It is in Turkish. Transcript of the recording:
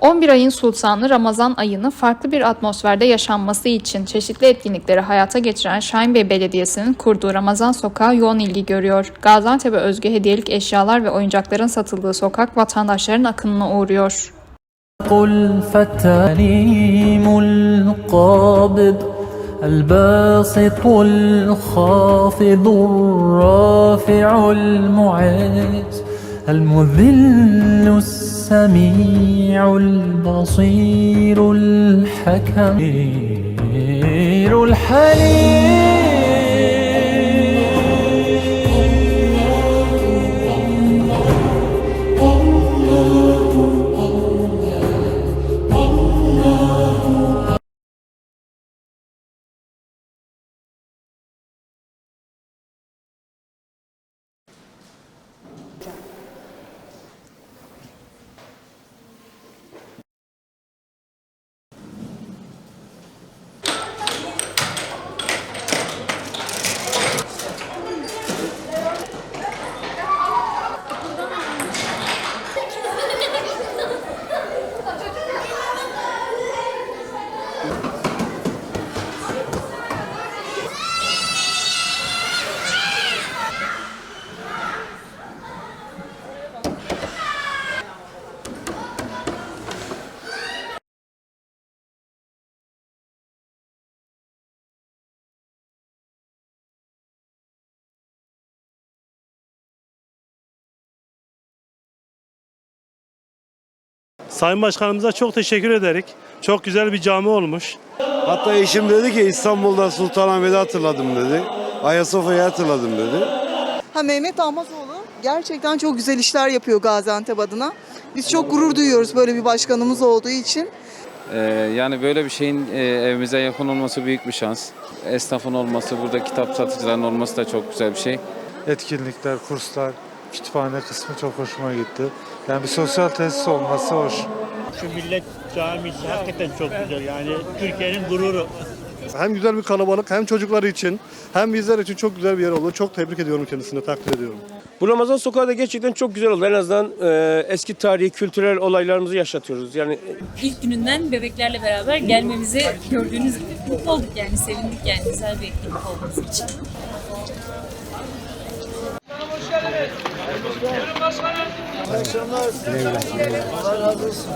11 ayın sultanı Ramazan ayını farklı bir atmosferde yaşanması için çeşitli etkinlikleri hayata geçiren Şahinbey Belediyesi'nin kurduğu Ramazan Sokağı yoğun ilgi görüyor. Gaziantep'e özgü hediyelik eşyalar ve oyuncakların satıldığı sokak vatandaşların akınına uğruyor. الفتانيم القابض الباسط الخافض الرافع المعز المذل السميع البصير الحكم الحليم Sayın Başkanımıza çok teşekkür ederek. Çok güzel bir cami olmuş. Hatta eşim dedi ki İstanbul'da Sultanahmet'i hatırladım dedi. Ayasofya'yı hatırladım dedi. Ha Mehmet Ahmatoğlu gerçekten çok güzel işler yapıyor Gaziantep adına. Biz çok gurur duyuyoruz böyle bir başkanımız olduğu için. Ee, yani böyle bir şeyin e, evimize yakın olması büyük bir şans. Esnafın olması, burada kitap satıcıların olması da çok güzel bir şey. etkinlikler, kurslar, kütüphane kısmı çok hoşuma gitti. Yani bir sosyal tesis olması hoş. Şu millet camisi hakikaten çok güzel. Yani Türkiye'nin gururu. Hem güzel bir kalabalık hem çocukları için hem bizler için çok güzel bir yer oldu. Çok tebrik ediyorum kendisini, takdir ediyorum. Bu Ramazan Sokağı da gerçekten çok güzel oldu. En azından e, eski tarihi, kültürel olaylarımızı yaşatıyoruz. Yani İlk gününden bebeklerle beraber gelmemizi gördüğünüz gibi mutlu olduk yani sevindik yani güzel bir etkinlik olması için başkanım. İyi akşamlar. Allah razı olsun.